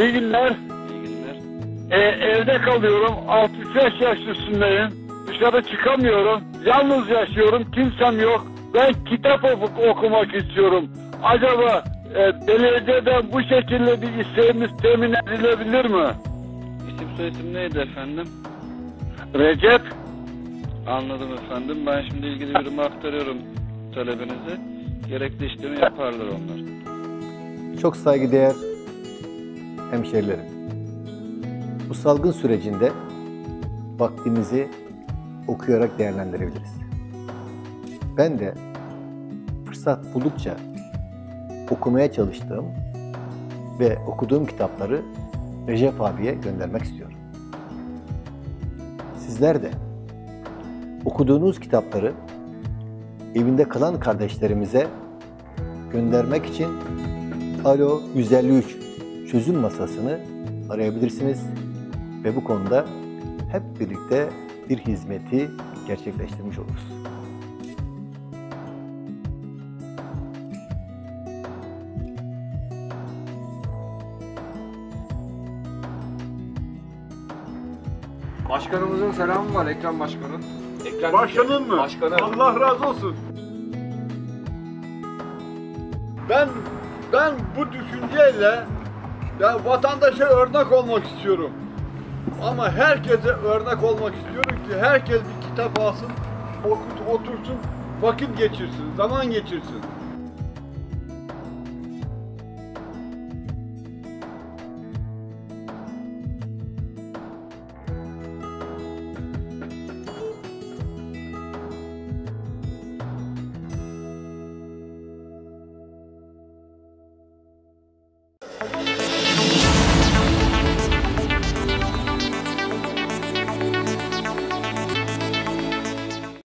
İyi günler. İyi günler. Ee, evde kalıyorum. 65 yaş üstündeyim. Dışarı çıkamıyorum. Yalnız yaşıyorum. Kimsem yok. Ben kitap oku- okumak istiyorum. Acaba e, belediyeden bu şekilde bir isteğimiz temin edilebilir mi? İsim soyisim neydi efendim? Recep, Anladım efendim. Ben şimdi ilgili birime aktarıyorum talebinizi. Gerekli işlemi yaparlar onlar. Çok saygıdeğer hemşerilerim. Bu salgın sürecinde vaktimizi okuyarak değerlendirebiliriz. Ben de fırsat buldukça okumaya çalıştığım ve okuduğum kitapları Recep abiye göndermek istiyorum. Sizler de okuduğunuz kitapları evinde kalan kardeşlerimize göndermek için Alo 153 çözüm masasını arayabilirsiniz ve bu konuda hep birlikte bir hizmeti gerçekleştirmiş oluruz. Başkanımızın selamı var Ekrem Başkan'ın. Ekrem Başkanın mı? Başkanım. Allah razı olsun. Ben ben bu düşünceyle ben vatandaşa örnek olmak istiyorum. Ama herkese örnek olmak istiyorum ki herkes bir kitap alsın, okut, otursun, vakit geçirsin, zaman geçirsin.